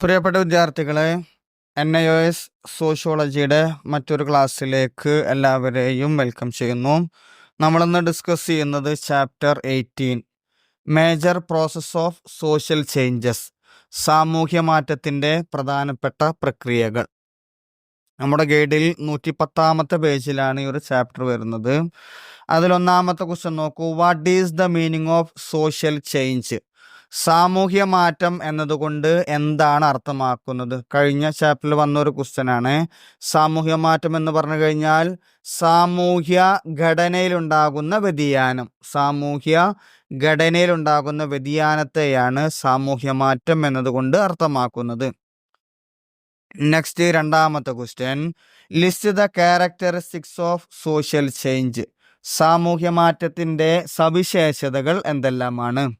പ്രിയപ്പെട്ട വിദ്യാർത്ഥികളെ N I O S സോഷ്യോളജിയുടെ മറ്റൊരു ക്ലാസ്സിലേക്ക് എല്ലാവരെയും വെൽക്കം ചെയ്യുന്നു. നമ്മളിന്ന് ഡിസ്കസ് ചെയ്യുന്നത് chapter eighteen major process of social changes സാമൂഹ്യ മാറ്റത്തിന്റെ പ്രധാനപ്പെട്ട പ്രക്രിയകൾ. നമ്മുടെ ഗൈഡിൽ നൂറ്റി പത്താമത്തെ പേജിലാണ് ഈ ഒരു ചാപ്റ്റർ വരുന്നത്. അതിലൊന്നാമത്തെ ക്വസ്റ്റ്യൻ നോക്കൂ. What is the meaning of social change സാമൂഹ്യ മാറ്റം എന്നതുകൊണ്ട് എന്താണ് അർത്ഥമാക്കുന്നത്? കഴിഞ്ഞ ചാപ്റ്ററിൽ വന്ന ഒരു ക്വസ്റ്റ്യൻ ആണ്. സാമൂഹ്യ മാറ്റം എന്ന് പറഞ്ഞു കഴിഞ്ഞാൽ സാമൂഹ്യ ഘടനയിലുണ്ടാകുന്ന വ്യതിയാനം. സാമൂഹ്യ ഘടനയിലുണ്ടാകുന്ന വ്യതിയാനത്തെയാണ് സാമൂഹ്യ മാറ്റം എന്നതുകൊണ്ട് അർത്ഥമാക്കുന്നത്. നെക്സ്റ്റ് രണ്ടാമത്തെ question list the characteristics of social change സാമൂഹ്യ മാറ്റത്തിന്റെ സവിശേഷതകൾ എന്തെല്ലാമാണ്?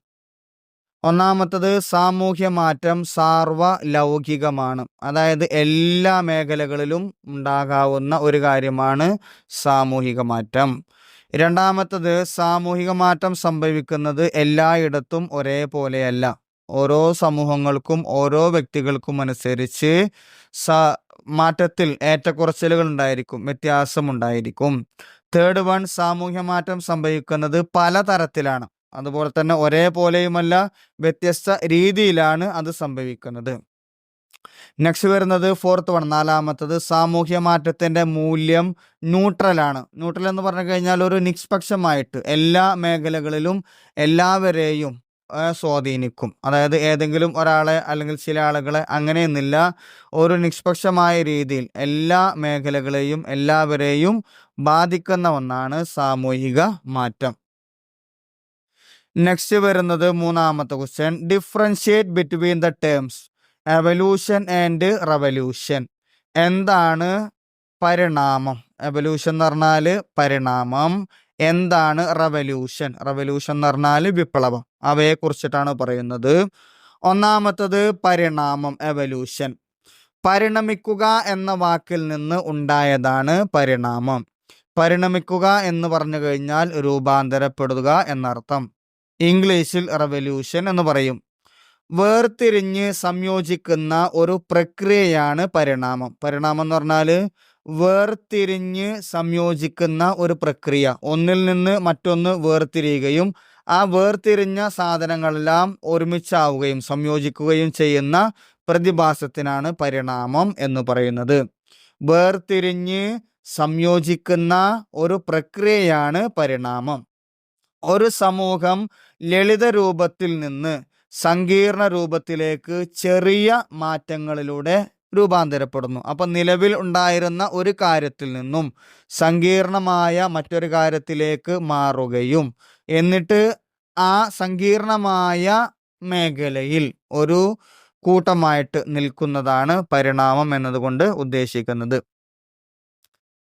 ഒന്നാമത്തത് സാമൂഹ്യ മാറ്റം സാർവലൗകികമാണ്. അതായത് എല്ലാ മേഖലകളിലും ഉണ്ടാകാവുന്ന ഒരു കാര്യമാണ് സാമൂഹിക മാറ്റം. രണ്ടാമത്തത് സാമൂഹിക മാറ്റം സംഭവിക്കുന്നത് എല്ലായിടത്തും ഒരേപോലെയല്ല. ഓരോ സമൂഹങ്ങൾക്കും ഓരോ വ്യക്തികൾക്കും അനുസരിച്ച് സ മാറ്റത്തിൽ ഏറ്റക്കുറച്ചിലുകൾ ഉണ്ടായിരിക്കും വ്യത്യാസമുണ്ടായിരിക്കും തേർഡ് വൺ സാമൂഹ്യ മാറ്റം സംഭവിക്കുന്നത് പലതരത്തിലാണ്. അതുപോലെ തന്നെ ഒരേപോലെയുമല്ല വ്യത്യസ്ത രീതിയിലാണ് അത് സംഭവിക്കുന്നത്. നെക്സ്റ്റ് വരുന്നത് ഫോർത്ത് വൺ നാലാമത്തത് സാമൂഹ്യ മാറ്റത്തിന്റെ മൂല്യം ന്യൂട്രലാണ് ന്യൂട്രൽ എന്ന് പറഞ്ഞു കഴിഞ്ഞാൽ ഒരു നിഷ്പക്ഷമായിട്ട് എല്ലാ മേഖലകളിലും എല്ലാവരെയും സ്വാധീനിക്കും. അതായത് ഏതെങ്കിലും ഒരാളെ അല്ലെങ്കിൽ ചില ആളുകളെ അങ്ങനെയെന്നില്ല ഒരു നിഷ്പക്ഷമായ രീതിയിൽ എല്ലാ മേഖലകളെയും എല്ലാവരെയും ബാധിക്കുന്ന ഒന്നാണ് സാമൂഹിക മാറ്റം. നെക്സ്റ്റ് വരുന്നത് മൂന്നാമത്തെ question differentiate between the terms evolution and revolution എന്താണ് പരിണാമം? എവല്യൂഷൻ എന്ന് പറഞ്ഞാൽ പരിണാമം. എന്താണ് റവല്യൂഷൻ റവല്യൂഷൻ എന്ന് പറഞ്ഞാൽ വിപ്ലവം. അവയെ കുറിച്ചിട്ടാണ് പറയുന്നത്. ഒന്നാമത്തത് പരിണാമം എവല്യൂഷൻ പരിണമിക്കുക എന്ന വാക്കിൽ നിന്ന് ഉണ്ടായതാണ് പരിണാമം. പരിണമിക്കുക എന്ന് പറഞ്ഞു കഴിഞ്ഞാൽ രൂപാന്തരപ്പെടുക എന്നർത്ഥം. ഇംഗ്ലീഷിൽ റവല്യൂഷൻ എന്ന് പറയും. വേർതിരിഞ്ഞ് സംയോജിക്കുന്ന ഒരു പ്രക്രിയയാണ് പരിണാമം. പരിണാമം എന്ന് പറഞ്ഞാൽ വേർതിരിഞ്ഞ് സംയോജിക്കുന്ന ഒരു പ്രക്രിയ. ഒന്നിൽ നിന്ന് മറ്റൊന്ന് വേർതിരിയുകയും ആ വേർതിരിഞ്ഞ സാധനങ്ങളെല്ലാം ഒരുമിച്ചാവുകയും സംയോജിക്കുകയും ചെയ്യുന്ന പ്രതിഭാസത്തിനാണ് പരിണാമം എന്ന് പറയുന്നത്. വേർതിരിഞ്ഞ് സംയോജിക്കുന്ന ഒരു പ്രക്രിയയാണ് പരിണാമം. ഒരു സമൂഹം ലളിത രൂപത്തിൽ നിന്ന് സങ്കീർണ രൂപത്തിലേക്ക് ചെറിയ മാറ്റങ്ങളിലൂടെ രൂപാന്തരപ്പെടുന്നു. അപ്പൊ നിലവിൽ ഉണ്ടായിരുന്ന ഒരു കാര്യത്തിൽ നിന്നും സങ്കീർണമായ മറ്റൊരു കാര്യത്തിലേക്ക് മാറുകയും എന്നിട്ട് ആ സങ്കീർണമായ മേഖലയിൽ ഒരു കൂട്ടമായിട്ട് നിൽക്കുന്നതാണ് പരിണാമം എന്നതുകൊണ്ട് ഉദ്ദേശിക്കുന്നത്.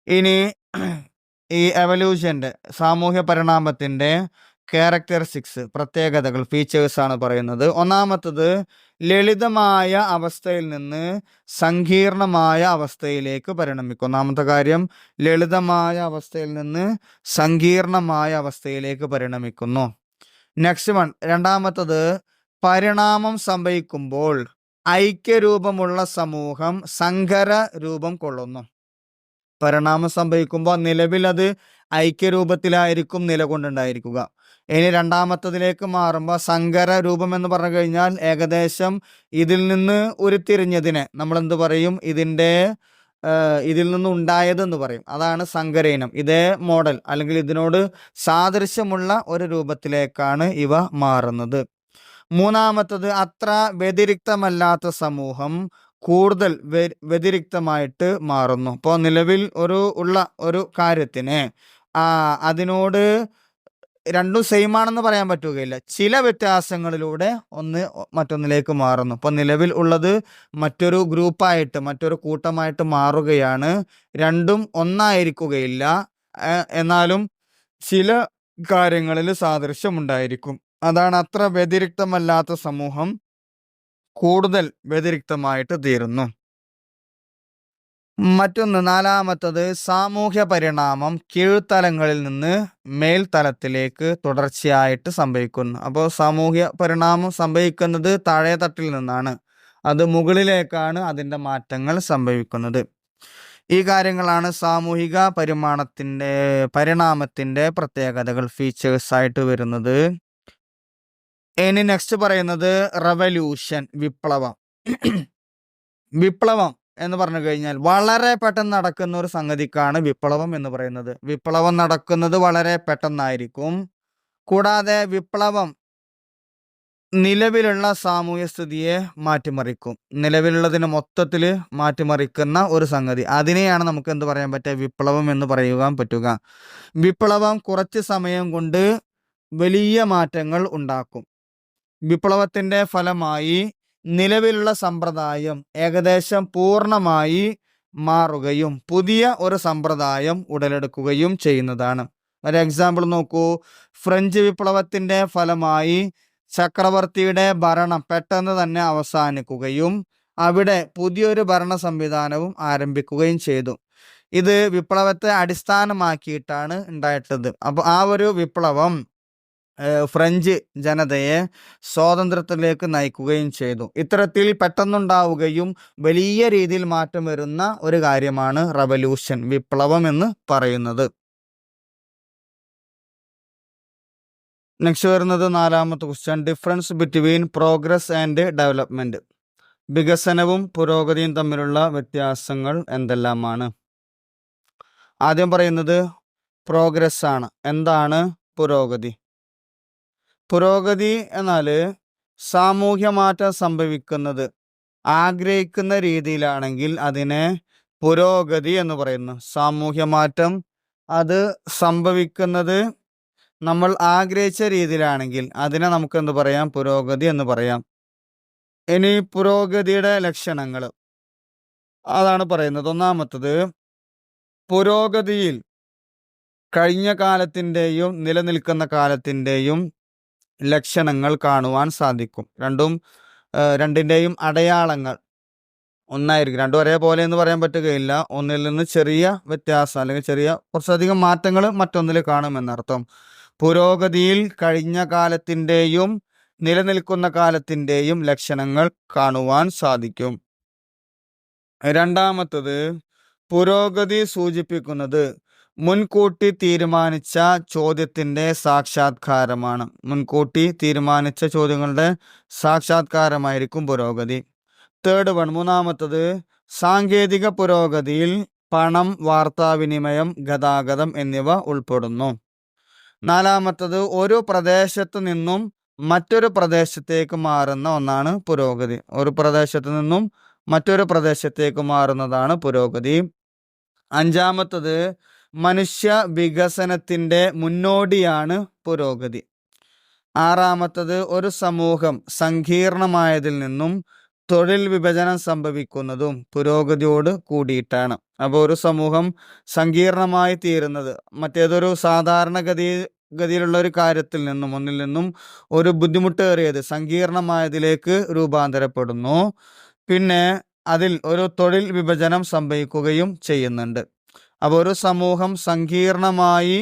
ഇനി ഈ എവല്യൂഷന്റെ സാമൂഹ്യ പരിണാമത്തിന്റെ ക്യാരക്ടറിസ്റ്റിക്സ് പ്രത്യേകതകൾ ഫീച്ചേഴ്സ് ആണ് പറയുന്നത്. ഒന്നാമത്തത് ലളിതമായ അവസ്ഥയിൽ നിന്ന് സങ്കീർണമായ അവസ്ഥയിലേക്ക് പരിണമിക്കും. ഒന്നാമത്തെ കാര്യം ലളിതമായ അവസ്ഥയിൽ നിന്ന് സങ്കീർണമായ അവസ്ഥയിലേക്ക് പരിണമിക്കുന്നു. നെക്സ്റ്റ് വൺ രണ്ടാമത്തത് പരിണാമം സംഭവിക്കുമ്പോൾ ഐക്യരൂപമുള്ള സമൂഹം സങ്കര രൂപം കൊള്ളുന്നു. പരിണാമം സംഭവിക്കുമ്പോൾ നിലവിൽ അത് ഐക്യരൂപത്തിലായിരിക്കും നിലകൊണ്ടുണ്ടായിരിക്കുക. ഇനി രണ്ടാമത്തതിലേക്ക് മാറുമ്പോൾ സങ്കര രൂപം എന്ന് പറഞ്ഞു കഴിഞ്ഞാൽ ഏകദേശം ഇതിൽ നിന്ന് ഉരുത്തിരിഞ്ഞതിനെ നമ്മൾ എന്ത് പറയും? ഇതിന്റെ ഇതിൽ നിന്ന് ഉണ്ടായതെന്ന് പറയും. അതാണ് സങ്കരയിനം. ഇതേ മോഡൽ അല്ലെങ്കിൽ ഇതിനോട് സാദൃശ്യമുള്ള ഒരു രൂപത്തിലേക്കാണ് ഇവ മാറുന്നത്. മൂന്നാമത്തത് അത്ര വ്യതിരിക്തമല്ലാത്ത സമൂഹം കൂടുതൽ വ്യ- വ്യതിരിക്തമായിട്ട് മാറുന്നു. ഇപ്പോൾ നിലവിൽ ഒരു ഉള്ള ഒരു കാര്യത്തിന് അതിനോട് രണ്ടും സെയിം ആണെന്ന് പറയാൻ പറ്റുകയില്ല. ചില വ്യത്യാസങ്ങളിലൂടെ ഒന്ന് മറ്റൊന്നിലേക്ക് മാറുന്നു. ഇപ്പോൾ നിലവിൽ ഉള്ളത് മറ്റൊരു ഗ്രൂപ്പായിട്ട് മറ്റൊരു കൂട്ടമായിട്ട് മാറുകയാണ്. രണ്ടും ഒന്നായിരിക്കുകയില്ല. എന്നാലും ചില കാര്യങ്ങളിൽ സാദൃശ്യമുണ്ടായിരിക്കും. അതാണ് അത്ര വ്യതിരിക്തമല്ലാത്ത സമൂഹം കൂടുതൽ വ്യതിരിക്തമായിട്ട് തീരുന്നു. മറ്റൊന്ന് നാലാമത്തത് സാമൂഹ്യ പരിണാമം കീഴ്ത്തലങ്ങളിൽ നിന്ന് മേൽത്തലത്തിലേക്ക് തുടർച്ചയായിട്ട് സംഭവിക്കുന്നു. അപ്പോൾ സാമൂഹ്യ പരിണാമം സംഭവിക്കുന്നത് താഴെ തട്ടിൽ നിന്നാണ്. അത് മുകളിലേക്കാണ് അതിന്റെ മാറ്റങ്ങൾ സംഭവിക്കുന്നത്. ഈ കാര്യങ്ങളാണ് സാമൂഹിക പരിമാണത്തിന്റെ പരിണാമത്തിന്റെ പ്രത്യേകതകൾ ഫീച്ചേഴ്സ് ആയിട്ട് വരുന്നത്. ഇനി നെക്സ്റ്റ് പറയുന്നത് റവല്യൂഷൻ വിപ്ലവം. വിപ്ലവം. എന്ന് പറഞ്ഞു കഴിഞ്ഞാൽ വളരെ പെട്ടെന്ന് നടക്കുന്ന ഒരു സംഗതിക്കാണ് വിപ്ലവം എന്ന് പറയുന്നത്. വിപ്ലവം നടക്കുന്നത് വളരെ പെട്ടെന്നായിരിക്കും. കൂടാതെ വിപ്ലവം നിലവിലുള്ള സാമൂഹ്യ സ്ഥിതിയെ മാറ്റിമറിക്കും. നിലവിലുള്ളതിന് മൊത്തത്തിൽ മാറ്റിമറിക്കുന്ന ഒരു സംഗതി. അതിനെയാണ് നമുക്ക് എന്ത് പറയാൻ പറ്റുക? വിപ്ലവം എന്ന് പറയുവാൻ പറ്റുക. വിപ്ലവം കുറച്ച് സമയം കൊണ്ട് വലിയ മാറ്റങ്ങൾ ഉണ്ടാക്കും. വിപ്ലവത്തിന്റെ ഫലമായി നിലവിലുള്ള സമ്പ്രദായം ഏകദേശം പൂർണമായി മാറുകയും പുതിയ ഒരു സമ്പ്രദായം ഉടലെടുക്കുകയും ചെയ്യുന്നതാണ്. ഒരു എക്സാമ്പിൾ നോക്കൂ. ഫ്രഞ്ച് വിപ്ലവത്തിന്റെ ഫലമായി ചക്രവർത്തിയുടെ ഭരണം പെട്ടെന്ന് തന്നെ അവസാനിക്കുകയും അവിടെ പുതിയൊരു ഭരണ സംവിധാനവും ആരംഭിക്കുകയും ചെയ്തു. ഇത് വിപ്ലവത്തെ അടിസ്ഥാനമാക്കിയിട്ടാണ് ഉണ്ടായിട്ടത് അപ്പോൾ ആ ഒരു വിപ്ലവം ഫ്രഞ്ച് ജനതയെ സ്വാതന്ത്ര്യത്തിലേക്ക് നയിക്കുകയും ചെയ്തു. ഇത്തരത്തിൽ പെട്ടെന്നുണ്ടാവുകയും വലിയ രീതിയിൽ മാറ്റം വരുന്ന ഒരു കാര്യമാണ് റവല്യൂഷൻ വിപ്ലവം എന്ന് പറയുന്നത്. നെക്സ്റ്റ് വരുന്നത് നാലാമത്തെ question difference between progress and development വികസനവും പുരോഗതിയും തമ്മിലുള്ള വ്യത്യാസങ്ങൾ എന്തെല്ലാമാണ്? ആദ്യം പറയുന്നത് പ്രോഗ്രസ് ആണ്. എന്താണ് പുരോഗതി? പുരോഗതി എന്നാൽ സാമൂഹ്യ മാറ്റം സംഭവിക്കുന്നത് ആഗ്രഹിക്കുന്ന രീതിയിലാണെങ്കിൽ അതിനെ പുരോഗതി എന്ന് പറയുന്നു. സാമൂഹ്യ മാറ്റം അത് സംഭവിക്കുന്നത് നമ്മൾ ആഗ്രഹിച്ച രീതിയിലാണെങ്കിൽ അതിനെ നമുക്ക് എന്ത് പറയാം? പുരോഗതി എന്ന് പറയാം. ഇനി പുരോഗതിയുടെ ലക്ഷണങ്ങൾ. അതാണ് പറയുന്നത്. ഒന്നാമത്തത് പുരോഗതിയിൽ കഴിഞ്ഞ കാലത്തിന്റെയും നിലനിൽക്കുന്ന കാലത്തിന്റെയും ലക്ഷണങ്ങൾ കാണുവാൻ സാധിക്കും. രണ്ടും രണ്ടിന്റെയും അടയാളങ്ങൾ ഒന്നായിരിക്കും. രണ്ടും ഒരേപോലെ എന്ന് പറയാൻ പറ്റുകയില്ല. ഒന്നിൽ നിന്ന് ചെറിയ വ്യത്യാസം അല്ലെങ്കിൽ ചെറിയ കുറച്ചധികം മാറ്റങ്ങൾ മറ്റൊന്നിൽ കാണുമെന്നർത്ഥം. പുരോഗതിയിൽ കഴിഞ്ഞ കാലത്തിന്റെയും നിലനിൽക്കുന്ന കാലത്തിന്റെയും ലക്ഷണങ്ങൾ കാണുവാൻ സാധിക്കും. രണ്ടാമത്തത് പുരോഗതി സൂചിപ്പിക്കുന്നത് മുൻകൂട്ടി തീരുമാനിച്ച ചോദ്യത്തിന്റെ സാക്ഷാത്കാരമാണ്. മുൻകൂട്ടി തീരുമാനിച്ച ചോദ്യങ്ങളുടെ സാക്ഷാത്കാരമായിരിക്കും പുരോഗതി. തേർഡ് വൺ മൂന്നാമത്തത് സാങ്കേതിക പുരോഗതിയിൽ പണം വാർത്താവിനിമയം ഗതാഗതം എന്നിവ ഉൾപ്പെടുന്നു. നാലാമത്തത് ഒരു പ്രദേശത്ത് നിന്നും മറ്റൊരു പ്രദേശത്തേക്ക് മാറുന്ന ഒന്നാണ് പുരോഗതി. ഒരു പ്രദേശത്ത് നിന്നും മറ്റൊരു പ്രദേശത്തേക്ക് മാറുന്നതാണ് പുരോഗതി. അഞ്ചാമത്തത് മനുഷ്യ വികസനത്തിന്റെ മുന്നോടിയാണ് പുരോഗതി. ആറാമത്തത് ഒരു സമൂഹം സങ്കീർണമായതിൽ നിന്നും തൊഴിൽ വിഭജനം സംഭവിക്കുന്നതും പുരോഗതിയോട് കൂടിയിട്ടാണ്. അപ്പോൾ ഒരു സമൂഹം സങ്കീർണമായി തീരുന്നത് മറ്റേതൊരു സാധാരണഗതി ഗതിയിലുള്ള ഒരു കാര്യത്തിൽ നിന്നും ഒന്നിൽ നിന്നും ഒരു ബുദ്ധിമുട്ടേറിയത് സങ്കീർണമായതിലേക്ക് രൂപാന്തരപ്പെടുന്നു. പിന്നെ അതിൽ ഒരു തൊഴിൽ വിഭജനം സംഭവിക്കുകയും ചെയ്യുന്നുണ്ട്. അപ്പോൾ ഒരു സമൂഹം സങ്കീർണമായി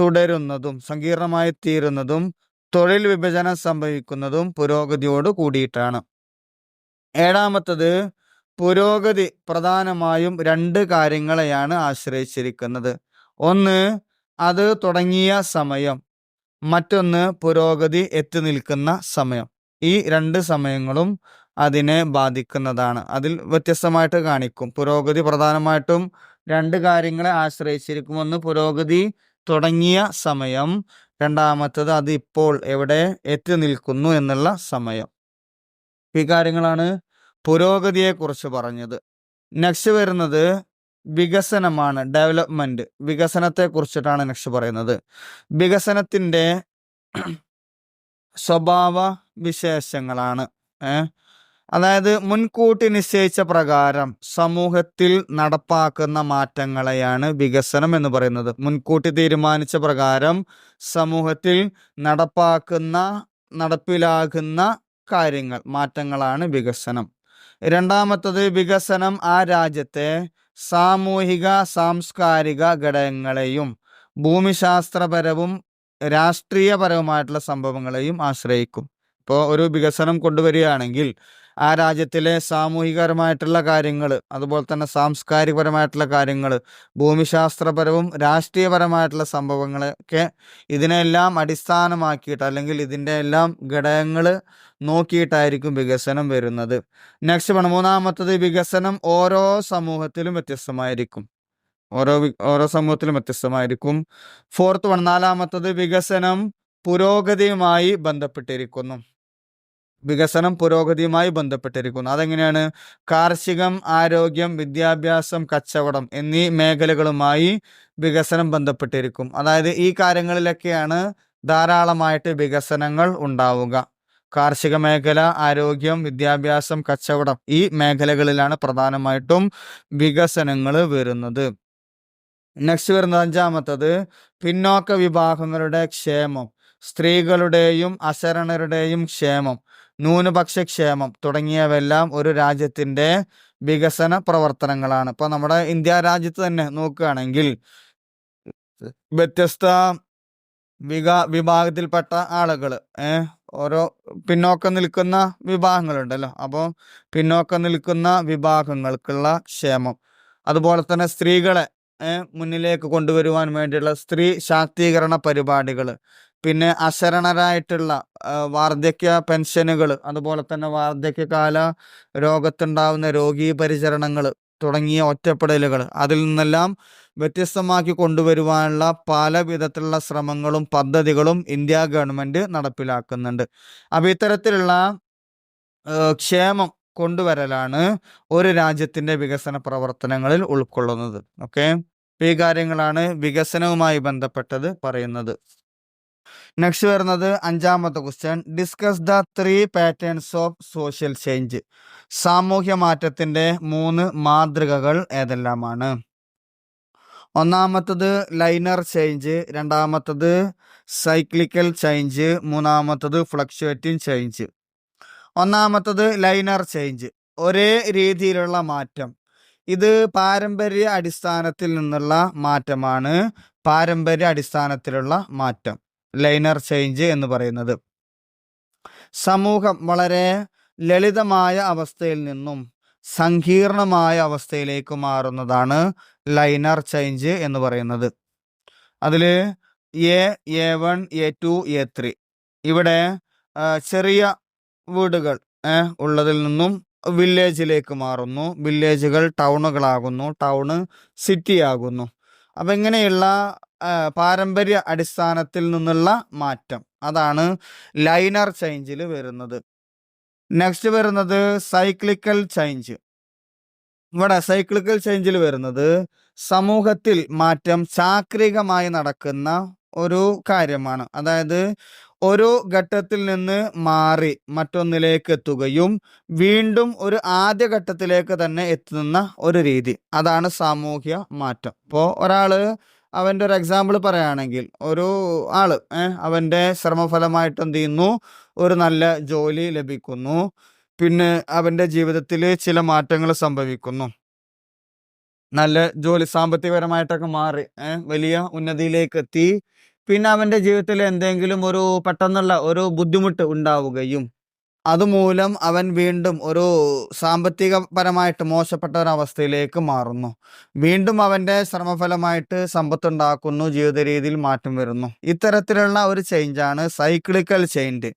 തുടരുന്നതും സങ്കീർണമായി തീരുന്നതും തൊഴിൽ വിഭജനം സംഭവിക്കുന്നതും പുരോഗതിയോട് കൂടിയിട്ടാണ്. ഏഴാമത്തത് പുരോഗതി പ്രധാനമായും രണ്ട് കാര്യങ്ങളെയാണ് ആശ്രയിച്ചിരിക്കുന്നത്. ഒന്ന് അത് തുടങ്ങിയ സമയം. മറ്റൊന്ന് പുരോഗതി എത്തി നിൽക്കുന്ന സമയം. ഈ രണ്ട് സമയങ്ങളും അതിനെ ബാധിക്കുന്നതാണ്. അതിൽ വ്യത്യസ്തമായിട്ട് കാണിക്കും. പുരോഗതി പ്രധാനമായിട്ടും രണ്ട് കാര്യങ്ങളെ ആശ്രയിച്ചിരിക്കും. ഒന്ന് പുരോഗതി തുടങ്ങിയ സമയം. രണ്ടാമത്തത് അത് ഇപ്പോൾ എവിടെ എത്തി നിൽക്കുന്നു എന്നുള്ള സമയം. ഈ കാര്യങ്ങളാണ് പുരോഗതിയെക്കുറിച്ച് പറഞ്ഞത്. നെക്സ്റ്റ് വരുന്നത് വികസനമാണ് ഡെവലപ്മെന്റ്. വികസനത്തെ കുറിച്ചിട്ടാണ് നെക്സ്റ്റ് പറയുന്നത്. വികസനത്തിന്റെ സ്വഭാവ വിശേഷങ്ങളാണ് ഏഹ്? അതായത് മുൻകൂട്ടി നിശ്ചയിച്ച പ്രകാരം സമൂഹത്തിൽ നടപ്പാക്കുന്ന മാറ്റങ്ങളെയാണ് വികസനം എന്ന് പറയുന്നത്. മുൻകൂട്ടി തീരുമാനിച്ച പ്രകാരം സമൂഹത്തിൽ നടപ്പാക്കുന്ന നടപ്പിലാകുന്ന കാര്യങ്ങൾ മാറ്റങ്ങളാണ് വികസനം. രണ്ടാമത്തത് വികസനം ആ രാജ്യത്തെ സാമൂഹിക സാംസ്കാരിക ഘടകങ്ങളെയും ഭൂമിശാസ്ത്രപരവും രാഷ്ട്രീയപരവുമായിട്ടുള്ള സംഭവങ്ങളെയും ആശ്രയിക്കും. ഇപ്പോൾ ഒരു വികസനം കൊണ്ടുവരികയാണെങ്കിൽ ആ രാജ്യത്തിലെ സാമൂഹികപരമായിട്ടുള്ള കാര്യങ്ങൾ അതുപോലെ തന്നെ സാംസ്കാരികപരമായിട്ടുള്ള കാര്യങ്ങൾ ഭൂമിശാസ്ത്രപരവും രാഷ്ട്രീയപരമായിട്ടുള്ള സംഭവങ്ങളൊക്കെ ഇതിനെല്ലാം അടിസ്ഥാനമാക്കിയിട്ട് അല്ലെങ്കിൽ ഇതിന്റെ എല്ലാം ഘടകങ്ങൾ നോക്കിയിട്ടായിരിക്കും വികസനം വരുന്നത്. നെക്സ്റ്റ് വേണം മൂന്നാമത്തത് വികസനം ഓരോ സമൂഹത്തിലും വ്യത്യസ്തമായിരിക്കും. ഓരോ ഓരോ സമൂഹത്തിലും വ്യത്യസ്തമായിരിക്കും. ഫോർത്ത് വൺ നാലാമത്തത് വികസനം പുരോഗതിയുമായി ബന്ധപ്പെട്ടിരിക്കുന്നു. വികസനം പുരോഗതിയുമായി ബന്ധപ്പെട്ടിരിക്കുന്നു. അതെങ്ങനെയാണ്? കാർഷികം ആരോഗ്യം വിദ്യാഭ്യാസം കച്ചവടം എന്നീ മേഖലകളുമായി വികസനം ബന്ധപ്പെട്ടിരിക്കും. അതായത് ഈ കാര്യങ്ങളിലൊക്കെയാണ് ധാരാളമായിട്ട് വികസനങ്ങൾ ഉണ്ടാവുക. കാർഷിക മേഖല ആരോഗ്യം വിദ്യാഭ്യാസം കച്ചവടം ഈ മേഖലകളിലാണ് പ്രധാനമായിട്ടും വികസനങ്ങൾ വരുന്നത്. നെക്സ്റ്റ് വരുന്നത് അഞ്ചാമത്തത് പിന്നോക്ക വിഭാഗങ്ങളുടെ ക്ഷേമം. സ്ത്രീകളുടെയും അശരണരുടെയും ക്ഷേമം. ന്യൂനപക്ഷ ക്ഷേമം തുടങ്ങിയവയെല്ലാം ഒരു രാജ്യത്തിന്റെ വികസന പ്രവർത്തനങ്ങളാണ് ഇപ്പോൾ നമ്മുടെ ഇന്ത്യ രാജ്യത്ത് തന്നെ നോക്കുകയാണെങ്കിൽ വ്യത്യസ്ത വികാ വിഭാഗത്തിൽപ്പെട്ട ആളുകൾ ഓരോ പിന്നോക്കം നിൽക്കുന്ന വിഭാഗങ്ങളുണ്ടല്ലോ. അപ്പോൾ പിന്നോക്കം നിൽക്കുന്ന വിഭാഗങ്ങൾക്കുള്ള ക്ഷേമം. അതുപോലെ തന്നെ സ്ത്രീകളെ മുന്നിലേക്ക് കൊണ്ടുവരുവാൻ വേണ്ടിയുള്ള സ്ത്രീ ശാക്തീകരണ പരിപാടികൾ പിന്നെ അശരണരായിട്ടുള്ള വാർദ്ധക്യ പെൻഷനുകൾ അതുപോലെ തന്നെ വാർദ്ധക്യകാല രോഗത്തുണ്ടാവുന്ന രോഗീ പരിചരണങ്ങൾ തുടങ്ങിയ ഒറ്റപ്പെടലുകൾ അതിൽ നിന്നെല്ലാം വ്യത്യസ്തമാക്കി കൊണ്ടുവരുവാനുള്ള പല വിധത്തിലുള്ള ശ്രമങ്ങളും പദ്ധതികളും ഇന്ത്യ ഗവൺമെന്റ് നടപ്പിലാക്കുന്നുണ്ട്. അപ്പോൾ ഇത്തരത്തിലുള്ള ക്ഷേമം കൊണ്ടുവരലാണ് ഒരു രാജ്യത്തിന്റെ വികസന പ്രവർത്തനങ്ങളിൽ ഉൾക്കൊള്ളുന്നത്. ഓക്കെ? ഈ കാര്യങ്ങളാണ് വികസനവുമായി ബന്ധപ്പെട്ടത് പറയുന്നത്. നെക്സ്റ്റ് വരുന്നത് അഞ്ചാമത്തെ question discuss the three patterns of social change സാമൂഹ്യ മാറ്റത്തിന്റെ മൂന്ന് മാതൃകകൾ ഏതെല്ലാമാണ്? ഒന്നാമത്തത് ലൈനർ ചേഞ്ച് രണ്ടാമത്തത് സൈക്ലിക്കൽ ചേഞ്ച് മൂന്നാമത്തത് ഫ്ലക്ച്വേറ്റിംഗ് ചേഞ്ച് ഒന്നാമത്തത് ലൈനർ ചേഞ്ച് ഒരേ രീതിയിലുള്ള മാറ്റം. ഇത് പാരമ്പര്യ അടിസ്ഥാനത്തിൽ നിന്നുള്ള മാറ്റമാണ്. പാരമ്പര്യ അടിസ്ഥാനത്തിലുള്ള മാറ്റം. ലൈനർ ചേഞ്ച് എന്ന് പറയുന്നത്. സമൂഹം വളരെ ലളിതമായ അവസ്ഥയിൽ നിന്നും സങ്കീർണമായ അവസ്ഥയിലേക്ക് മാറുന്നതാണ് ലൈനർ ചേഞ്ച് എന്ന് പറയുന്നത്. അതിൽ A A one A two A three. ഇവിടെ ചെറിയ വീടുകൾ ഉള്ളതിൽ നിന്നും വില്ലേജിലേക്ക് മാറുന്നു. വില്ലേജുകൾ ടൗണുകളാകുന്നു. ടൗണ് സിറ്റി ആകുന്നു അപ്പം ഇങ്ങനെയുള്ള പാരമ്പര്യ അടിസ്ഥാനത്തിൽ നിന്നുള്ള മാറ്റം? അതാണ് ലൈനർ ചേഞ്ചിൽ വരുന്നത്. നെക്സ്റ്റ് വരുന്നത് സൈക്ലിക്കൽ ചേഞ്ച്. ഇവിടെ സൈക്ലിക്കൽ ചേഞ്ചിൽ വരുന്നത് സമൂഹത്തിൽ മാറ്റം ചാക്രികമായി നടക്കുന്ന ഒരു കാര്യമാണ്. അതായത് ഒരു ഘട്ടത്തിൽ നിന്ന് മാറി മറ്റൊന്നിലേക്ക് എത്തുകയും വീണ്ടും ഒരു ആദ്യ ഘട്ടത്തിലേക്ക് തന്നെ എത്തുന്ന ഒരു രീതി. അതാണ് സാമൂഹ്യ മാറ്റം. ഇപ്പോൾ ഒരാൾ അവന്റെ ഒരു എക്സാമ്പിൾ പറയുകയാണെങ്കിൽ ഒരു ആൾ അവന്റെ ശ്രമഫലമായിട്ട് എന്ത് ചെയ്യുന്നു? ഒരു നല്ല ജോലി ലഭിക്കുന്നു. പിന്നെ അവന്റെ ജീവിതത്തിൽ ചില മാറ്റങ്ങൾ സംഭവിക്കുന്നു. നല്ല ജോലി സാമ്പത്തികപരമായിട്ടൊക്കെ മാറി വലിയ ഉന്നതിയിലേക്ക് എത്തി. പിന്നെ അവന്റെ ജീവിതത്തിൽ എന്തെങ്കിലും ഒരു പെട്ടെന്നുള്ള ഒരു ബുദ്ധിമുട്ട് ഉണ്ടാവുകയും അതുമൂലം അവൻ വീണ്ടും ഒരു സാമ്പത്തികപരമായിട്ട് മോശപ്പെട്ട ഒരവസ്ഥയിലേക്ക് മാറുന്നു. വീണ്ടും അവന്റെ ശ്രമഫലമായിട്ട് സമ്പത്തുണ്ടാക്കുന്നു ജീവിത രീതിയിൽ മാറ്റം വരുന്നു. ഇത്തരത്തിലുള്ള ഒരു ചേഞ്ചാണ് സൈക്ലിക്കൽ ചേഞ്ച്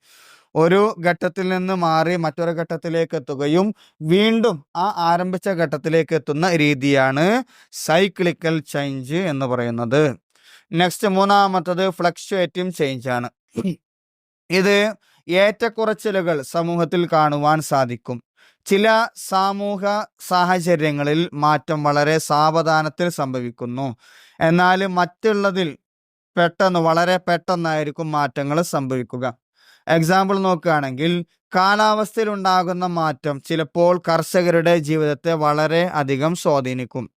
ഒരു ഘട്ടത്തിൽ നിന്ന് മാറി മറ്റൊരു ഘട്ടത്തിലേക്ക് എത്തുകയും വീണ്ടും ആ ആരംഭിച്ച ഘട്ടത്തിലേക്ക് എത്തുന്ന രീതിയാണ് സൈക്ലിക്കൽ ചേഞ്ച് എന്ന് പറയുന്നത്. നെക്സ്റ്റ് മൂന്നാമത്തത് ഫ്ലക്ച്വേറ്റിംഗ് ചേഞ്ച് ആണ്. ഇത് ഏറ്റക്കുറച്ചിലുകൾ സമൂഹത്തിൽ കാണുവാൻ സാധിക്കും. ചില സാമൂഹ സാഹചര്യങ്ങളിൽ മാറ്റം വളരെ സാവധാനത്തിൽ സംഭവിക്കുന്നു. എന്നാൽ മറ്റുള്ളതിൽ പെട്ടെന്ന് വളരെ പെട്ടെന്നായിരിക്കും മാറ്റങ്ങൾ സംഭവിക്കുക. എക്സാമ്പിൾ നോക്കുകയാണെങ്കിൽ കാലാവസ്ഥയിൽ ഉണ്ടാകുന്ന മാറ്റം ചിലപ്പോൾ കർഷകരുടെ ജീവിതത്തെ വളരെ അധികം സ്വാധീനിക്കും.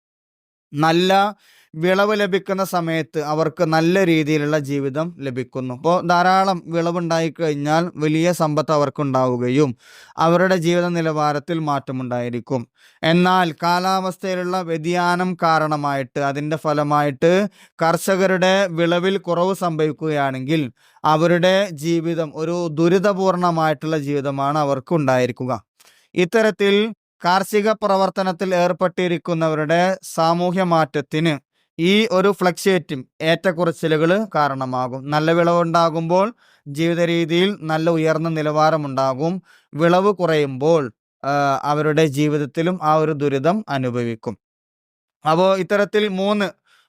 നല്ല വിളവ് ലഭിക്കുന്ന സമയത്ത് അവർക്ക് നല്ല രീതിയിലുള്ള ജീവിതം ലഭിക്കുന്നു. അപ്പോൾ ധാരാളം വിളവുണ്ടായി കഴിഞ്ഞാൽ വലിയ സമ്പത്ത് അവർക്കുണ്ടാവുകയും അവരുടെ ജീവിത നിലവാരത്തിൽ മാറ്റമുണ്ടായിരിക്കും. എന്നാൽ കാലാവസ്ഥയിലുള്ള വ്യതിയാനം കാരണമായിട്ട് അതിന്റെ ഫലമായിട്ട് കർഷകരുടെ വിളവിൽ കുറവ് സംഭവിക്കുകയാണെങ്കിൽ അവരുടെ ജീവിതം ഒരു ദുരിതപൂർണമായിട്ടുള്ള ജീവിതമാണ് അവർക്ക് ഉണ്ടായിരിക്കുക ഇത്തരത്തിൽ കാർഷിക പ്രവർത്തനത്തിൽ ഏർപ്പെട്ടിരിക്കുന്നവരുടെ സാമൂഹ്യ മാറ്റത്തിന് ഈ ഒരു ഫ്ലക്ച്വേറ്റും ഏറ്റക്കുറച്ചിലുകൾ കാരണമാകും. നല്ല വിളവുണ്ടാകുമ്പോൾ ജീവിത രീതിയിൽ നല്ല ഉയർന്ന നിലവാരമുണ്ടാകും. വിളവ് കുറയുമ്പോൾ അവരുടെ ജീവിതത്തിലും ആ ഒരു ദുരിതം അനുഭവിക്കും. അപ്പോൾ ഇത്തരത്തിൽ മൂന്ന്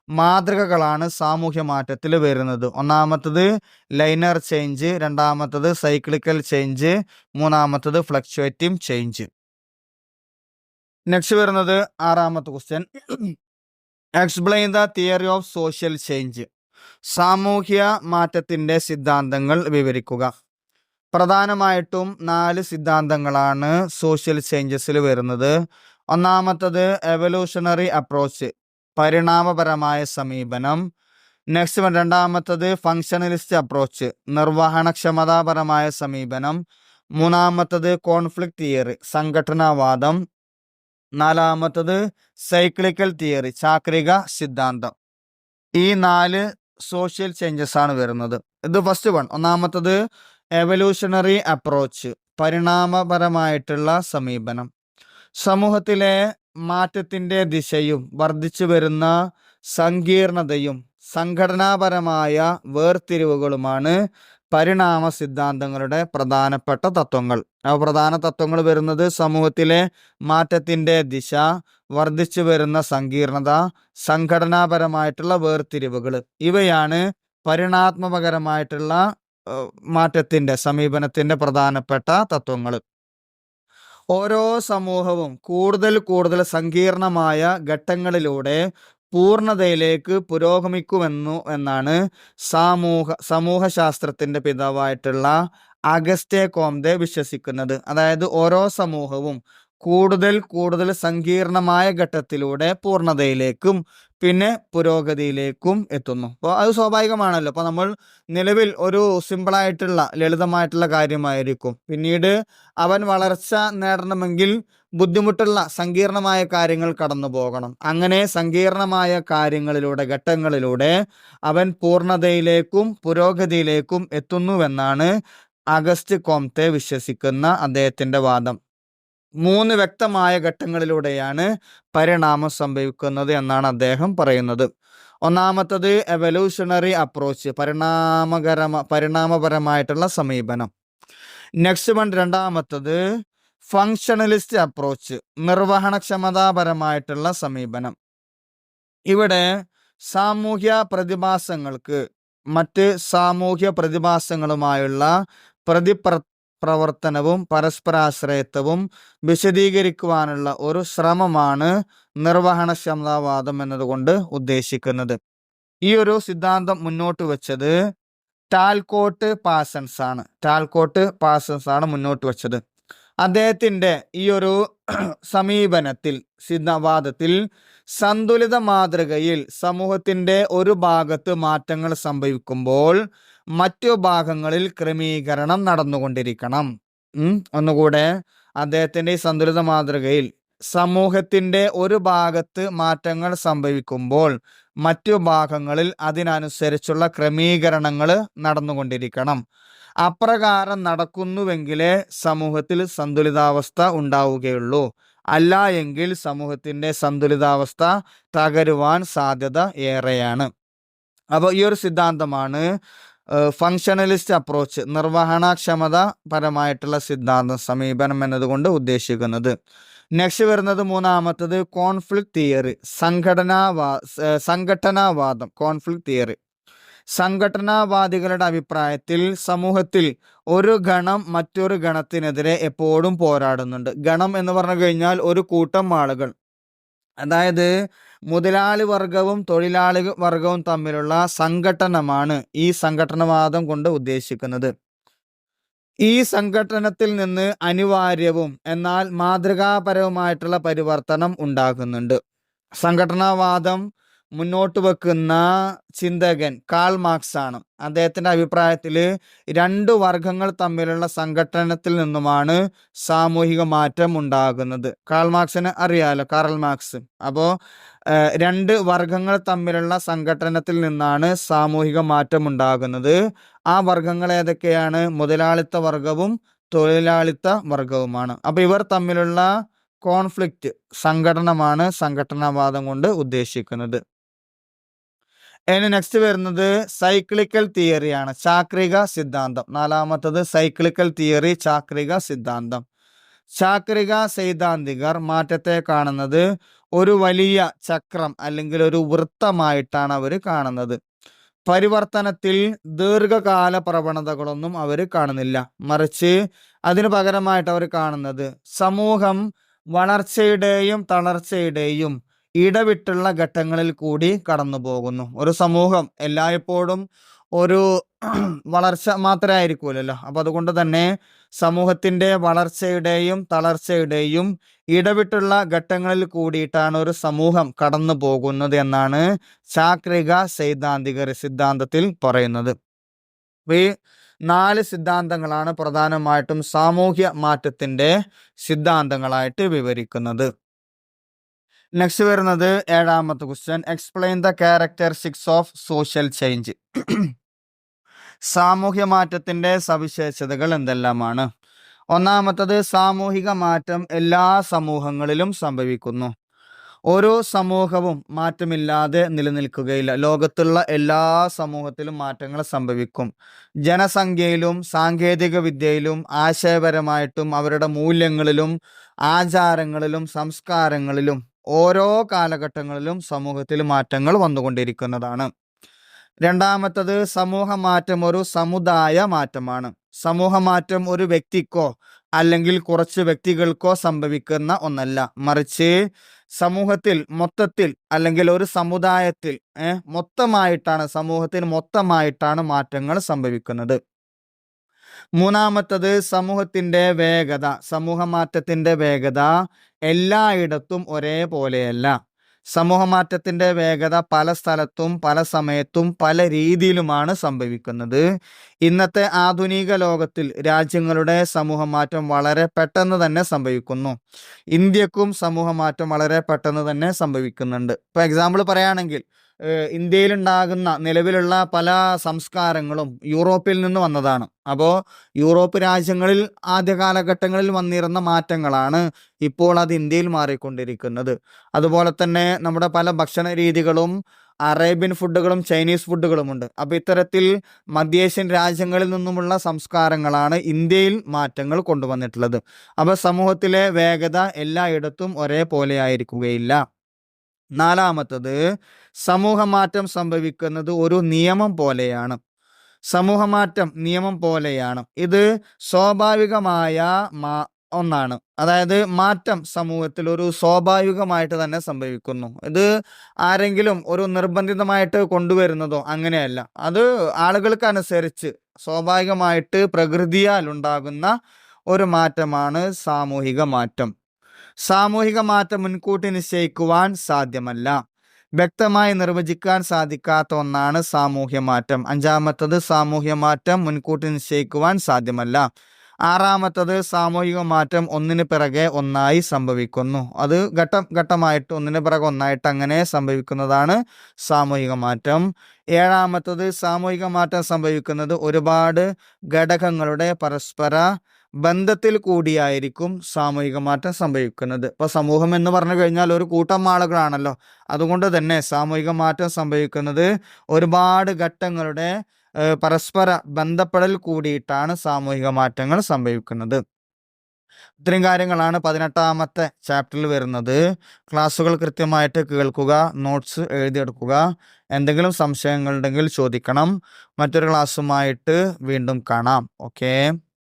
മാതൃകകളാണ് സാമൂഹ്യ മാറ്റത്തിൽ വരുന്നത്. ഒന്നാമത്തത് ലൈനർ ചേഞ്ച് രണ്ടാമത്തത് സൈക്ലിക്കൽ ചേഞ്ച് മൂന്നാമത്തത് ഫ്ലക്ച്വേറ്റിംഗ് ചേഞ്ച് നെക്സ്റ്റ് വരുന്നത് ആറാമത്തെ question explain the theory of social change സാമൂഹ്യ മാറ്റത്തിന്റെ സിദ്ധാന്തങ്ങൾ വിവരിക്കുക. പ്രധാനമായിട്ടും നാല് സിദ്ധാന്തങ്ങളാണ് സോഷ്യൽ ചേഞ്ചസിൽ വരുന്നത്. ഒന്നാമത്തത് എവല്യൂഷണറി അപ്രോച്ച് പരിണാമപരമായ സമീപനം. നെക്സ്റ്റ് രണ്ടാമത്തത് ഫങ്ഷണലിസ്റ്റ് അപ്രോച്ച് നിർവഹണക്ഷമതാപരമായ സമീപനം. മൂന്നാമത്തത് കോൺഫ്ലിക്ട് തിയറി സംഘടനാവാദം. നാലാമത്തത് സൈക്ലിക്കൽ തിയറി ചാക്രിക സിദ്ധാന്തം. ഈ നാല് സോഷ്യൽ ചേഞ്ചസ് ആണ് വരുന്നത്. ഇത് ഫസ്റ്റ് വൺ ഒന്നാമത്തത് എവല്യൂഷണറി അപ്രോച്ച് പരിണാമപരമായിട്ടുള്ള സമീപനം. സമൂഹത്തിലെ മാറ്റത്തിന്റെ ദിശയും വർദ്ധിച്ചു വരുന്ന സങ്കീർണതയും സംഘടനാപരമായ വേർതിരിവുകളുമാണ് പരിണാമ സിദ്ധാന്തങ്ങളുടെ പ്രധാനപ്പെട്ട തത്വങ്ങൾ. ആ പ്രധാന തത്വങ്ങൾ വരുന്നത് സമൂഹത്തിലെ മാറ്റത്തിന്റെ ദിശ വർദ്ധിച്ചു വരുന്ന സങ്കീർണത സംഘടനാപരമായിട്ടുള്ള വേർതിരിവുകൾ ഇവയാണ് പരിണാത്മകരമായിട്ടുള്ള മാറ്റത്തിന്റെ സമീപനത്തിന്റെ പ്രധാനപ്പെട്ട തത്വങ്ങൾ ഓരോ സമൂഹവും കൂടുതൽ കൂടുതൽ സങ്കീർണമായ ഘട്ടങ്ങളിലൂടെ പൂർണതയിലേക്ക് പുരോഗമിക്കുമെന്നു എന്നാണ് സാമൂഹ സമൂഹശാസ്ത്രത്തിന്റെ പിതാവായിട്ടുള്ള അഗസ്റ്റേ കോംതെ വിശ്വസിക്കുന്നത്. അതായത് ഓരോ സമൂഹവും കൂടുതൽ കൂടുതൽ സങ്കീർണമായ ഘട്ടത്തിലൂടെ പൂർണതയിലേക്കും പിന്നെ പുരോഗതിയിലേക്കും എത്തുന്നു. അപ്പോൾ അത് സ്വാഭാവികമാണല്ലോ. അപ്പോൾ നമ്മൾ നിലവിൽ ഒരു സിമ്പിളായിട്ടുള്ള ലളിതമായിട്ടുള്ള കാര്യമായിരിക്കും. പിന്നീട് അവൻ വളർച്ച നേടണമെങ്കിൽ ബുദ്ധിമുട്ടുള്ള സങ്കീർണമായ കാര്യങ്ങൾ കടന്നു പോകണം. അങ്ങനെ സങ്കീർണമായ കാര്യങ്ങളിലൂടെ ഘട്ടങ്ങളിലൂടെ അവൻ പൂർണതയിലേക്കും പുരോഗതിയിലേക്കും എത്തുന്നുവെന്നാണ് അഗസ്റ്റ് കോംത്തെ വിശ്വസിക്കുന്ന അദ്ദേഹത്തിന്റെ വാദം. മൂന്ന് വ്യക്തമായ ഘട്ടങ്ങളിലൂടെയാണ് പരിണാമം സംഭവിക്കുന്നത് എന്നാണ് അദ്ദേഹം പറയുന്നത്. ഒന്നാമത്തത് എവല്യൂഷണറി അപ്രോച്ച് പരിണാമകരമ പരിണാമപരമായിട്ടുള്ള സമീപനം. നെക്സ്റ്റ് വൺ രണ്ടാമത്തത് ഫങ്ഷണലിസ്റ്റ് അപ്രോച്ച് നിർവഹണക്ഷമതാപരമായിട്ടുള്ള സമീപനം. ഇവിടെ സാമൂഹ്യ പ്രതിഭാസങ്ങൾക്ക് മറ്റ് സാമൂഹ്യ പ്രതിഭാസങ്ങളുമായുള്ള പ്രതിപ്ര പ്രവർത്തനവും പരസ്പരാശ്രയത്വവും വിശദീകരിക്കുവാനുള്ള ഒരു ശ്രമമാണ് നിർവഹണ നിർവഹണക്ഷമതാവാദം എന്നതുകൊണ്ട് ഉദ്ദേശിക്കുന്നത്. ഈ ഒരു സിദ്ധാന്തം മുന്നോട്ട് വെച്ചത് ടാൽക്കോട്ട് പാസൻസ് ആണ്. ടാൽക്കോട്ട് പാസൻസ് ആണ് മുന്നോട്ട് വെച്ചത്. അദ്ദേഹത്തിന്റെ ഈ ഒരു സമീപനത്തിൽ സിദ്ധവാദത്തിൽ സന്തുലിത മാതൃകയിൽ സമൂഹത്തിന്റെ ഒരു ഭാഗത്ത് മാറ്റങ്ങൾ സംഭവിക്കുമ്പോൾ മറ്റു ഭാഗങ്ങളിൽ ക്രമീകരണം നടന്നുകൊണ്ടിരിക്കണം. ഒന്നുകൂടെ അദ്ദേഹത്തിന്റെ ഈ സന്തുലിത മാതൃകയിൽ സമൂഹത്തിന്റെ ഒരു ഭാഗത്ത് മാറ്റങ്ങൾ സംഭവിക്കുമ്പോൾ മറ്റു ഭാഗങ്ങളിൽ അതിനനുസരിച്ചുള്ള ക്രമീകരണങ്ങൾ നടന്നുകൊണ്ടിരിക്കണം. അപ്രകാരം നടക്കുന്നുവെങ്കിലേ സമൂഹത്തിൽ സന്തുലിതാവസ്ഥ ഉണ്ടാവുകയുള്ളൂ. അല്ല എങ്കിൽ സമൂഹത്തിന്റെ സന്തുലിതാവസ്ഥ തകരുവാൻ സാധ്യത ഏറെയാണ്. അപ്പോൾ ഈ ഒരു സിദ്ധാന്തമാണ് ഫങ്ഷണലിസ്റ്റ് അപ്രോച്ച് നിർവഹണക്ഷമത പരമായിട്ടുള്ള സിദ്ധാന്തം സമീപനം എന്നതുകൊണ്ട് ഉദ്ദേശിക്കുന്നത്. നെക്സ്റ്റ് വരുന്നത് മൂന്നാമത്തത് കോൺഫ്ലിക്ട് തിയറി സംഘടനാവാ സംഘടനാവാദം കോൺഫ്ലിക്ട് തിയറി സംഘടനാവാദികളുടെ അഭിപ്രായത്തിൽ സമൂഹത്തിൽ ഒരു ഗണം മറ്റൊരു ഗണത്തിനെതിരെ എപ്പോഴും പോരാടുന്നുണ്ട്. ഗണം എന്ന് പറഞ്ഞു കഴിഞ്ഞാൽ ഒരു കൂട്ടം ആളുകൾ. അതായത് മുതലാളി വർഗവും തൊഴിലാളി വർഗവും തമ്മിലുള്ള സംഘടനമാണ് ഈ സംഘടനവാദം കൊണ്ട് ഉദ്ദേശിക്കുന്നത്. ഈ സംഘടനത്തിൽ നിന്ന് അനിവാര്യവും എന്നാൽ മാതൃകാപരവുമായിട്ടുള്ള പരിവർത്തനം ഉണ്ടാകുന്നുണ്ട്. സംഘടനാവാദം മുന്നോട്ട് വെക്കുന്ന ചിന്തകൻ കാൾ മാർക്സ് ആണ്. അദ്ദേഹത്തിന്റെ അഭിപ്രായത്തിൽ രണ്ട് വർഗങ്ങൾ തമ്മിലുള്ള സംഘടനത്തിൽ നിന്നുമാണ് സാമൂഹിക മാറ്റം ഉണ്ടാകുന്നത്. കാൾ മാർക്സിന് അറിയാലോ കാറൽ മാർക്സ്. അപ്പോൾ രണ്ട് വർഗങ്ങൾ തമ്മിലുള്ള സംഘടനത്തിൽ നിന്നാണ് സാമൂഹിക മാറ്റം ഉണ്ടാകുന്നത്. ആ വർഗങ്ങൾ ഏതൊക്കെയാണ്? മുതലാളിത്ത വർഗവും തൊഴിലാളിത്ത വർഗവുമാണ്. അപ്പോൾ ഇവർ തമ്മിലുള്ള കോൺഫ്ലിക്റ്റ് സംഘടനമാണ് സംഘടനാവാദം കൊണ്ട് ഉദ്ദേശിക്കുന്നത്. ഇനി നെക്സ്റ്റ് വരുന്നത് സൈക്ലിക്കൽ തിയറിയാണ് ചാക്രിക സിദ്ധാന്തം. നാലാമത്തത് സൈക്ലിക്കൽ തിയറി ചാക്രിക സിദ്ധാന്തം. ചാക്രിക സൈദ്ധാന്തികർ മാറ്റത്തെ കാണുന്നത് ഒരു വലിയ ചക്രം അല്ലെങ്കിൽ ഒരു വൃത്തമായിട്ടാണ് അവർ കാണുന്നത്. പരിവർത്തനത്തിൽ ദീർഘകാല പ്രവണതകളൊന്നും അവർ കാണുന്നില്ല. മറിച്ച് അതിന് പകരമായിട്ട് അവർ കാണുന്നത് സമൂഹം വളർച്ചയുടെയും തളർച്ചയുടെയും ഇടവിട്ടുള്ള ഘട്ടങ്ങളിൽ കൂടി കടന്നു പോകുന്നു. ഒരു സമൂഹം എല്ലായ്പ്പോഴും ഒരു വളർച്ച മാത്രമായിരിക്കുമല്ലോ അപ്പൊ അതുകൊണ്ട് തന്നെ സമൂഹത്തിന്റെ വളർച്ചയുടെയും തളർച്ചയുടെയും ഇടവിട്ടുള്ള ഘട്ടങ്ങളിൽ കൂടിയിട്ടാണ് ഒരു സമൂഹം കടന്നു പോകുന്നത് എന്നാണ് ചാക്രിക സൈദ്ധാന്തിക സിദ്ധാന്തത്തിൽ പറയുന്നത്. ഈ നാല് സിദ്ധാന്തങ്ങളാണ് പ്രധാനമായിട്ടും സാമൂഹ്യ മാറ്റത്തിന്റെ സിദ്ധാന്തങ്ങളായിട്ട് വിവരിക്കുന്നത്. നെക്സ്റ്റ് വരുന്നത് ഏഴാമത്തെ question explain the characteristics of social change സാമൂഹ്യ മാറ്റത്തിന്റെ സവിശേഷതകൾ എന്തെല്ലാമാണ്? ഒന്നാമത്തത് സാമൂഹിക മാറ്റം എല്ലാ സമൂഹങ്ങളിലും സംഭവിക്കുന്നു. ഓരോ സമൂഹവും മാറ്റമില്ലാതെ നിലനിൽക്കുകയില്ല. ലോകത്തുള്ള എല്ലാ സമൂഹത്തിലും മാറ്റങ്ങൾ സംഭവിക്കും. ജനസംഖ്യയിലും സാങ്കേതിക വിദ്യയിലും ആശയപരമായിട്ടും അവരുടെ മൂല്യങ്ങളിലും ആചാരങ്ങളിലും സംസ്കാരങ്ങളിലും ഓരോ കാലഘട്ടങ്ങളിലും സമൂഹത്തിൽ മാറ്റങ്ങൾ വന്നുകൊണ്ടിരിക്കുന്നതാണ്. രണ്ടാമത്തത് സമൂഹ മാറ്റം ഒരു സമുദായ മാറ്റമാണ്. സമൂഹ മാറ്റം ഒരു വ്യക്തിക്കോ അല്ലെങ്കിൽ കുറച്ച് വ്യക്തികൾക്കോ സംഭവിക്കുന്ന ഒന്നല്ല. മറിച്ച് സമൂഹത്തിൽ മൊത്തത്തിൽ അല്ലെങ്കിൽ ഒരു സമുദായത്തിൽ മൊത്തമായിട്ടാണ് സമൂഹത്തിൽ മൊത്തമായിട്ടാണ് മാറ്റങ്ങൾ സംഭവിക്കുന്നത്. മൂന്നാമത്തത് സമൂഹത്തിന്റെ വേഗത സമൂഹമാറ്റത്തിന്റെ വേഗത എല്ലായിടത്തും ഒരേപോലെയല്ല. സമൂഹമാറ്റത്തിന്റെ വേഗത പല സ്ഥലത്തും പല സമയത്തും പല രീതിയിലുമാണ് സംഭവിക്കുന്നത്. ഇന്നത്തെ ആധുനിക ലോകത്തിൽ രാജ്യങ്ങളുടെ സമൂഹമാറ്റം വളരെ പെട്ടെന്ന് തന്നെ സംഭവിക്കുന്നു. ഇന്ത്യക്കും സമൂഹമാറ്റം വളരെ പെട്ടെന്ന് തന്നെ സംഭവിക്കുന്നുണ്ട്. ഇപ്പോൾ എക്സാമ്പിൾ പറയുകയാണെങ്കിൽ ഇന്ത്യയിലുണ്ടാകുന്ന നിലവിലുള്ള പല സംസ്കാരങ്ങളും യൂറോപ്പിൽ നിന്ന് വന്നതാണ്. അപ്പോൾ യൂറോപ്പ് രാജ്യങ്ങളിൽ ആദ്യ കാലഘട്ടങ്ങളിൽ വന്നിരുന്ന മാറ്റങ്ങളാണ് ഇപ്പോൾ അത് ഇന്ത്യയിൽ മാറിക്കൊണ്ടിരിക്കുന്നത്. അതുപോലെ തന്നെ നമ്മുടെ പല ഭക്ഷണ രീതികളും അറേബ്യൻ ഫുഡുകളും ചൈനീസ് ഫുഡുകളും ഉണ്ട്. അപ്പോൾ ഇത്തരത്തിൽ മധ്യേഷ്യൻ രാജ്യങ്ങളിൽ നിന്നുമുള്ള സംസ്കാരങ്ങളാണ് ഇന്ത്യയിൽ മാറ്റങ്ങൾ കൊണ്ടുവന്നിട്ടുള്ളത്. അപ്പോൾ സമൂഹത്തിലെ വേഗത എല്ലായിടത്തും ഒരേപോലെ ആയിരിക്കുകയില്ല നാലാമത്തത് സമൂഹമാറ്റം സംഭവിക്കുന്നത് ഒരു നിയമം പോലെയാണ്. സമൂഹമാറ്റം നിയമം പോലെയാണ്. ഇത് സ്വാഭാവികമായ മാ ഒന്നാണ്. അതായത് മാറ്റം സമൂഹത്തിൽ ഒരു സ്വാഭാവികമായിട്ട് തന്നെ സംഭവിക്കുന്നു. ഇത് ആരെങ്കിലും ഒരു നിർബന്ധിതമായിട്ട് കൊണ്ടുവരുന്നതോ അങ്ങനെയല്ല. അത് ആളുകൾക്കനുസരിച്ച് സ്വാഭാവികമായിട്ട് പ്രകൃതിയാൽ ഉണ്ടാകുന്ന ഒരു മാറ്റമാണ് സാമൂഹിക മാറ്റം. സാമൂഹിക മാറ്റം മുൻകൂട്ടി നിശ്ചയിക്കുവാൻ സാധ്യമല്ല. വ്യക്തമായി നിർവചിക്കാൻ സാധിക്കാത്ത ഒന്നാണ് സാമൂഹ്യ മാറ്റം. അഞ്ചാമത്തത് സാമൂഹ്യ മാറ്റം മുൻകൂട്ടി നിശ്ചയിക്കുവാൻ സാധ്യമല്ല. ആറാമത്തത് സാമൂഹിക മാറ്റം ഒന്നിന് പിറകെ ഒന്നായി സംഭവിക്കുന്നു. അത് ഘട്ടം ഘട്ടമായിട്ട് ഒന്നിന് പിറകെ ഒന്നായിട്ട് അങ്ങനെ സംഭവിക്കുന്നതാണ് സാമൂഹിക മാറ്റം. ഏഴാമത്തത് സാമൂഹിക മാറ്റം സംഭവിക്കുന്നത് ഒരുപാട് ഘടകങ്ങളുടെ പരസ്പര ബന്ധത്തിൽ കൂടിയായിരിക്കും സാമൂഹിക മാറ്റം സംഭവിക്കുന്നത്. ഇപ്പൊ സമൂഹം എന്ന് പറഞ്ഞു കഴിഞ്ഞാൽ ഒരു കൂട്ടം ആളുകളാണല്ലോ. അതുകൊണ്ട് തന്നെ സാമൂഹിക മാറ്റം സംഭവിക്കുന്നത് ഒരുപാട് ഘട്ടങ്ങളുടെ പരസ്പര ബന്ധപ്പെടൽ കൂടിയിട്ടാണ് സാമൂഹിക മാറ്റങ്ങൾ സംഭവിക്കുന്നത്. ഇത്രയും കാര്യങ്ങളാണ് പതിനെട്ടാമത്തെ ചാപ്റ്ററിൽ വരുന്നത്. ക്ലാസ്സുകൾ കൃത്യമായിട്ട് കേൾക്കുക നോട്ട്സ് എഴുതിയെടുക്കുക. എന്തെങ്കിലും സംശയങ്ങളുണ്ടെങ്കിൽ ചോദിക്കണം. മറ്റൊരു ക്ലാസ്സുമായിട്ട് വീണ്ടും കാണാം. ഓക്കേ.